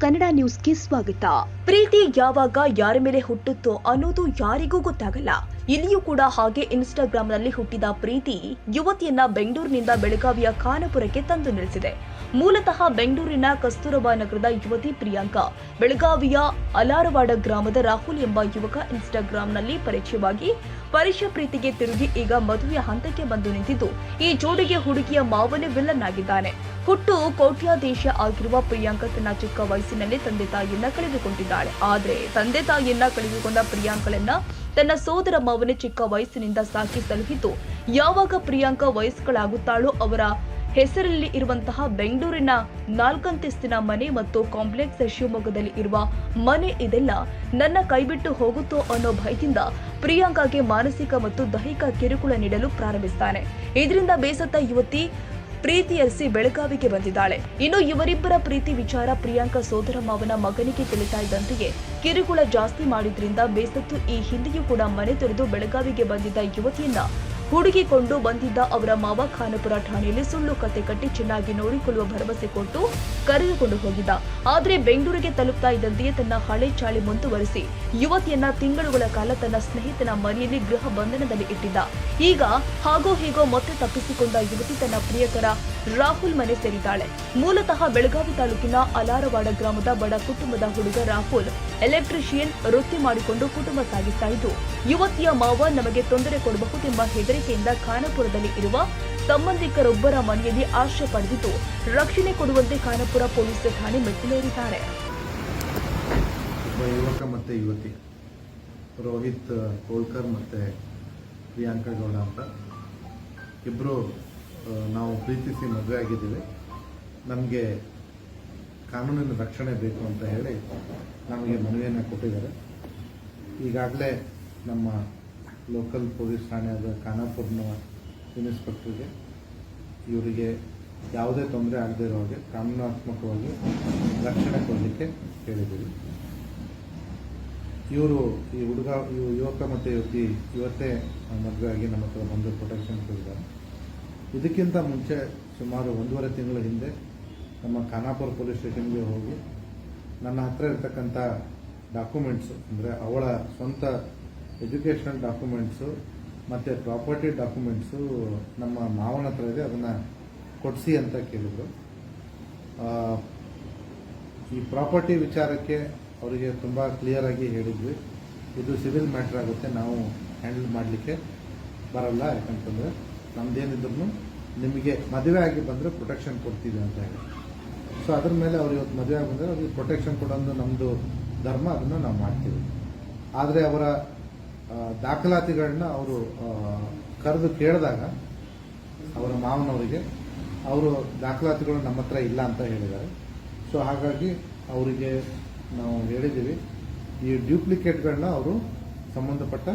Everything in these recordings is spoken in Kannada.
ಕನ್ನಡ ನ್ಯೂಸ್ಗೆ ಸ್ವಾಗತ. ಪ್ರೀತಿ ಯಾವಾಗ ಯಾರ ಮೇಲೆ ಹುಟ್ಟುತ್ತೋ ಅನ್ನೋದು ಯಾರಿಗೂ ಗೊತ್ತಾಗಲ್ಲ. ಇಲ್ಲಿಯೂ ಕೂಡ ಹಾಗೆ ಇನ್ಸ್ಟಾಗ್ರಾಂನಲ್ಲಿ ಹುಟ್ಟಿದ ಪ್ರೀತಿ ಯುವತಿಯನ್ನ ಬೆಂಗಳೂರಿನಿಂದ ಬೆಳಗಾವಿಯ ಖಾನಪುರಕ್ಕೆ ತಂದು ನಿಲ್ಲಿಸಿದೆ. ಮೂಲತಃ ಬೆಂಗಳೂರಿನ ಕಸ್ತೂರಬಾ ನಗರದ ಯುವತಿ ಪ್ರಿಯಾಂಕಾ, ಬೆಳಗಾವಿಯ ಅಲಾರವಾಡ ಗ್ರಾಮದ ರಾಹುಲ್ ಎಂಬ ಯುವಕ ಇನ್ಸ್ಟಾಗ್ರಾಂನಲ್ಲಿ ಪರಿಚಯವಾಗಿ ಪರಿಚಯ ಪ್ರೀತಿಗೆ ತಿರುಗಿ ಈಗ ಮದುವೆಯ ಹಂತಕ್ಕೆ ಬಂದು ನಿಂತಿದ್ದು. ಈ ಜೋಡಿಗೆ ಹುಡುಗಿಯ ಮಾವನೇ ವಿಲ್ಲನ್ ಆಗಿದ್ದಾನೆ. ಹುಟ್ಟು ಕೋಟ್ಯಾಧೀಶ ಆಗಿರುವ ಪ್ರಿಯಾಂಕಾ ತನ್ನ ಚಿಕ್ಕ ವಯಸ್ಸಿನಲ್ಲಿ ತಂದೆ ತಾಯಿಯನ್ನ ಕಳೆದುಕೊಂಡಿದ್ದಾಳೆ. ಆದ್ರೆ ತಂದೆ ತಾಯಿಯನ್ನ ಕಳೆದುಕೊಂಡ ಪ್ರಿಯಾಂಕಳನ್ನ ತನ್ನ ಸೋದರ ಮಾವನೇ ಚಿಕ್ಕ ವಯಸ್ಸಿನಿಂದ ಸಾಕಿ ಸಲಹಿದ್ದು, ಯಾವಾಗ ಪ್ರಿಯಾಂಕಾ ವಯಸ್ಸುಗಳಾಗುತ್ತಾಳೋ ಅವರ ಹೆಸರಲ್ಲಿ ಇರುವಂತಹ ಬೆಂಗಳೂರಿನ ನಾಲ್ಕಂತಸ್ತಿನ ಮನೆ ಮತ್ತು ಕಾಂಪ್ಲೆಕ್ಸ್ ಶಿವಮೊಗ್ಗದಲ್ಲಿ ಇರುವ ಮನೆ ಇದೆಲ್ಲ ನನ್ನ ಕೈಬಿಟ್ಟು ಹೋಗುತ್ತೋ ಅನ್ನೋ ಭಯದಿಂದ ಪ್ರಿಯಾಂಕಾಗೆ ಮಾನಸಿಕ ಮತ್ತು ದೈಹಿಕ ಕಿರುಕುಳ ನೀಡಲು ಪ್ರಾರಂಭಿಸ್ತಾನೆ. ಇದರಿಂದ ಬೇಸತ್ತ ಯುವತಿ ಪ್ರೀತಿಯರಿಸಿ ಬೆಳಗಾವಿಗೆ ಬಂದಿದ್ದಾಳೆ. ಇನ್ನು ಇವರಿಬ್ಬರ ಪ್ರೀತಿ ವಿಚಾರ ಪ್ರಿಯಾಂಕಾ ಸೋದರ ಮಾವನ ಮಗನಿಗೆ ತಿಳಿತಾ ಇದ್ದಂತೆಯೇ ಕಿರುಕುಳ ಜಾಸ್ತಿ ಮಾಡಿದ್ರಿಂದ ಬೇಸತ್ತು ಈ ಹಿಂದೆಯೂ ಕೂಡ ಮನೆ ತೊರೆದು ಬೆಳಗಾವಿಗೆ ಬಂದಿದ್ದ ಯುವತಿಯನ್ನ ಹುಡುಗಿಕೊಂಡು ಬಂದಿದ್ದ ಅವರ ಮಾವ ಖಾನಪುರ ಠಾಣೆಯಲ್ಲಿ ಸುಳ್ಳು ಕತೆ ಕಟ್ಟಿ ಚೆನ್ನಾಗಿ ನೋಡಿಕೊಳ್ಳುವ ಭರವಸೆ ಕೊಟ್ಟು ಕರೆದುಕೊಂಡು ಹೋಗಿದ್ದ. ಆದರೆ ಬೆಂಗಳೂರಿಗೆ ತಲುಪ್ತಾ ಇದ್ದಂತೆಯೇ ತನ್ನ ಹಳೆ ಚಾಳಿ ಮುಂದುವರಿಸಿ ಯುವತಿಯನ್ನ ತಿಂಗಳುಗಳ ಕಾಲ ತನ್ನ ಸ್ನೇಹಿತನ ಮನೆಯಲ್ಲಿ ಗೃಹ ಬಂಧನದಲ್ಲಿ ಇಟ್ಟಿದ್ದ. ಈಗ ಹಾಗೋ ಹೀಗೋ ಮತ್ತೆ ತಪ್ಪಿಸಿಕೊಂಡ ಯುವತಿ ತನ್ನ ಪ್ರಿಯಕರ ರಾಹುಲ್ ಮನೆ ಸೇರಿದ್ದಾಳೆ. ಮೂಲತಃ ಬೆಳಗಾವಿ ತಾಲೂಕಿನ ಅಲಾರವಾಡ ಗ್ರಾಮದ ಬಡ ಕುಟುಂಬದ ಹುಡುಗ ರಾಹುಲ್ ಎಲೆಕ್ಟ್ರಿಷಿಯನ್ ವೃತ್ತಿ ಮಾಡಿಕೊಂಡು ಕುಟುಂಬ ಸಾಗಿಸ್ತಾ ಇದ್ದು, ಯುವತಿಯ ಮಾವ ನಮಗೆ ತೊಂದರೆ ಕೊಡಬಹುದೆಂಬ ಹೆದರಿಕೆಯಿಂದ ಖಾನಾಪುರದಲ್ಲಿ ಇರುವ ಸಂಬಂಧಿಕರೊಬ್ಬರ ಮನೆಯಲ್ಲಿ ಆಶ್ರಯ ಪಡೆದಿದ್ದು, ರಕ್ಷಣೆ ಕೊಡುವಂತೆ ಖಾನಾಪುರ ಪೊಲೀಸ್ ಠಾಣೆ ಮೆಟ್ಟಿಲೇರಿದ್ದಾರೆ. ಯುವಕ ಮತ್ತು ಯುವತಿ, ರೋಹಿತ್ ಕೋಲ್ಕರ್ ಮತ್ತು ಪ್ರಿಯಾಂಕಾ ಗೌಡ ಅಂತ. ಇಬ್ಬರು ನಾವು ಪ್ರೀತಿಸಿ ಮದುವೆ ಆಗಿದ್ದೀವಿ. ನಮಗೆ ಕಾನೂನಿನ ರಕ್ಷಣೆ ಬೇಕು ಅಂತ ಹೇಳಿ ನಮಗೆ ಮನವಿಯನ್ನು ಕೊಟ್ಟಿದ್ದಾರೆ. ಈಗಾಗಲೇ ನಮ್ಮ ಲೋಕಲ್ ಪೊಲೀಸ್ ಠಾಣೆಯಾದ ಖಾನಾಪುರ್ನ ಇನ್ಸ್ಪೆಕ್ಟರ್ಗೆ ಇವರಿಗೆ ಯಾವುದೇ ತೊಂದರೆ ಆಗದೇ ಇರೋ ಹಾಗೆ ಕಾನೂನಾತ್ಮಕವಾಗಿ ರಕ್ಷಣೆ ಕೊಡಲಿಕ್ಕೆ ಹೇಳಿದ್ದೀವಿ ಇವರು ಈ ಹುಡುಗ ಇವು ಯುವಕ ಮತ್ತು ಯುವತಿ ಇವತ್ತೇ ಆಗಿ ನಮ್ಮ ಹತ್ರ ಬಂದು ಪ್ರೊಟೆಕ್ಷನ್ ಕೊಟ್ಟಿದ್ದಾರೆ. ಇದಕ್ಕಿಂತ ಮುಂಚೆ ಸುಮಾರು ಒಂದೂವರೆ ತಿಂಗಳ ಹಿಂದೆ ನಮ್ಮ ಖಾನಾಪುರ ಪೊಲೀಸ್ ಸ್ಟೇಷನ್ಗೆ ಹೋಗಿ ನನ್ನ ಹತ್ರ ಇರತಕ್ಕಂಥ ಡಾಕ್ಯುಮೆಂಟ್ಸು, ಅಂದರೆ ಅವಳ ಸ್ವಂತ ಎಜುಕೇಷನಲ್ ಡಾಕ್ಯುಮೆಂಟ್ಸು ಮತ್ತು ಪ್ರಾಪರ್ಟಿ ಡಾಕ್ಯುಮೆಂಟ್ಸು ನಮ್ಮ ಮಾವನ ಹತ್ರ ಇದೆ, ಅದನ್ನು ಕೊಡಿಸಿ ಅಂತ ಕೇಳಿದರು. ಈ ಪ್ರಾಪರ್ಟಿ ವಿಚಾರಕ್ಕೆ ಅವರಿಗೆ ತುಂಬ ಕ್ಲಿಯರಾಗಿ ಹೇಳಿದ್ವಿ. ಇದು ಸಿವಿಲ್ ಮ್ಯಾಟ್ರ್ ಆಗುತ್ತೆ, ನಾವು ಹ್ಯಾಂಡಲ್ ಮಾಡಲಿಕ್ಕೆ ಬರಲ್ಲ ಯಾಕಂತಂದರೆ ನಮ್ದೇನಿದ್ರು ನಿಮಗೆ ಮದುವೆ ಆಗಿ ಬಂದರೆ ಪ್ರೊಟೆಕ್ಷನ್ ಕೊಡ್ತೀವಿ ಅಂತ ಹೇಳಿ. ಸೊ ಅದ್ರ ಮೇಲೆ ಅವ್ರು ಇವತ್ತು ಮದುವೆ ಆಗಿ ಬಂದರೆ ಅವ್ರಿಗೆ ಪ್ರೊಟೆಕ್ಷನ್ ಕೊಡೋದು ನಮ್ಮದು ಧರ್ಮ, ಅದನ್ನು ನಾವು ಮಾಡ್ತೀವಿ. ಆದರೆ ಅವರ ದಾಖಲಾತಿಗಳನ್ನ ಅವರು ಕರೆದು ಕೇಳಿದಾಗ ಅವರ ಮಾವನವರಿಗೆ, ಅವರು ದಾಖಲಾತಿಗಳು ನಮ್ಮ ಹತ್ರ ಇಲ್ಲ ಅಂತ ಹೇಳಿದ್ದಾರೆ. ಸೊ ಹಾಗಾಗಿ ಅವರಿಗೆ ನಾವು ಹೇಳಿದ್ದೀವಿ, ಈ ಡ್ಯೂಪ್ಲಿಕೇಟ್ಗಳನ್ನ ಅವರು ಸಂಬಂಧಪಟ್ಟ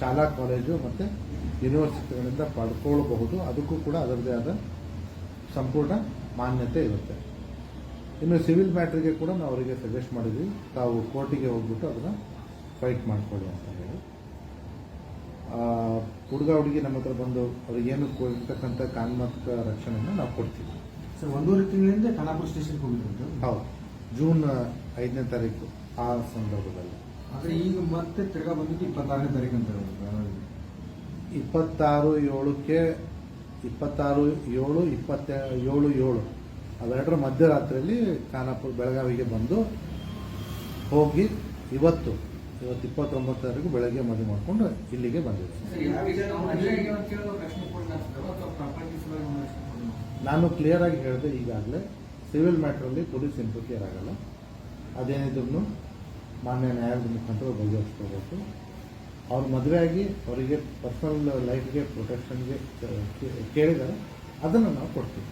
ಶಾಲಾ, ಕಾಲೇಜು ಮತ್ತು ಯೂನಿವರ್ಸಿಟಿಗಳಿಂದ ಪಡ್ಕೊಳ್ಬಹುದು. ಅದಕ್ಕೂ ಕೂಡ ಅದರದೇ ಆದ ಸಂಪೂರ್ಣ ಮಾನ್ಯತೆ ಇರುತ್ತೆ. ಇನ್ನು ಸಿವಿಲ್ ಮ್ಯಾಟ್ರಿಗೆ ಕೂಡ ನಾವು ಅವರಿಗೆ ಸಜೆಸ್ಟ್ ಮಾಡಿದ್ವಿ. ತಾವು ಕೋರ್ಟಿಗೆ ಹೋಗ್ಬಿಟ್ಟು ಅದನ್ನು ಫೈಟ್ ಮಾಡ್ಕೊಳ್ಳಿ ಅಂತ ಹೇಳಿ. ಹುಡುಗ ಹುಡುಗಿ ನಮ್ಮ ಹತ್ರ ಬಂದು ಅವ್ರಿಗೆ ಏನು ಕೊಡ್ತಕ್ಕಂಥ ಕಾನೂನಾತ್ಮಕ ರಕ್ಷಣೆಯನ್ನು ನಾವು ಕೊಡ್ತೀವಿ. ಸರ್ ಒಂದೂವರೆ ತಿಂಗಳಿಂದ ಖಾನಾಪುರ ಸ್ಟೇಷನ್ಗೆ ಹೋಗಿದ್ದು ಹೌದು. ಜೂನ್ ಐದನೇ ತಾರೀಕು ಆ ಸಂದರ್ಭದಲ್ಲಿ. ಆದರೆ ಈಗ ಮತ್ತೆ ತಿರ್ಗಾ ಬಂದಿದ್ದು ಇಪ್ಪತ್ತಾರನೇ ತಾರೀಕು ಅಂತ. ಇಪ್ಪತ್ತಾರು ಏಳಕ್ಕೆ ಇಪ್ಪತ್ತಾರು ಏಳು ಇಪ್ಪತ್ತ ಏಳು ಏಳು. ಅವೆರಡರ ಮಧ್ಯರಾತ್ರಿಯಲ್ಲಿ ಖಾನಾಪುರ ಬೆಳಗಾವಿಗೆ ಬಂದು ಹೋಗಿ ಇವತ್ತು ಇವತ್ತು ಇಪ್ಪತ್ತೊಂಬತ್ತರವರೆಗೂ ಬೆಳಗ್ಗೆ ಮದುವೆ ಮಾಡಿಕೊಂಡು ಇಲ್ಲಿಗೆ ಬಂದಿದೆ ನಾನು ಕ್ಲಿಯರ್ ಆಗಿ ಹೇಳಿದೆ ಈಗಾಗಲೇ ಸಿವಿಲ್ ಮ್ಯಾಟ್ರಲ್ಲಿ ಪೊಲೀಸ್ ಇಂಟರ್ಫಿಯರ್ ಆಗಲ್ಲ. ಅದೇನಿದ್ರು ಮಾನ್ಯ ನ್ಯಾಯಾಲಯದ ಮುಖಾಂತರ ಬಗೆಹರಿಸ್ಕೋಬೇಕು ಅವ್ರ ಮದುವೆ ಆಗಿ ಅವರಿಗೆ ಪರ್ಸನಲ್ ಲೈಫ್ಗೆ ಪ್ರೊಟೆಕ್ಷನ್ಗೆ ಕೇಳಿದರೆ. ಅದನ್ನು ನಾವು ಕೊಡ್ತೀವಿ.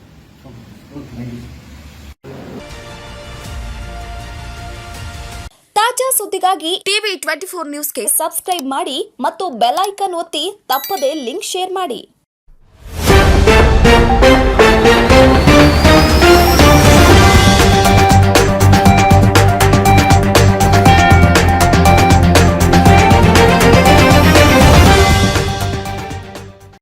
ತಾಜಾ ಸುದ್ದಿಗಾಗಿ ಟಿವಿ ಟ್ವೆಂಟಿ ಫೋರ್ ನ್ಯೂಸ್ಗೆ ಸಬ್ಸ್ಕ್ರೈಬ್ ಮಾಡಿ ಮತ್ತು ಬೆಲ್ ಐಕನ್ ಒತ್ತಿ ತಪ್ಪದೇ ಲಿಂಕ್ ಶೇರ್ ಮಾಡಿ.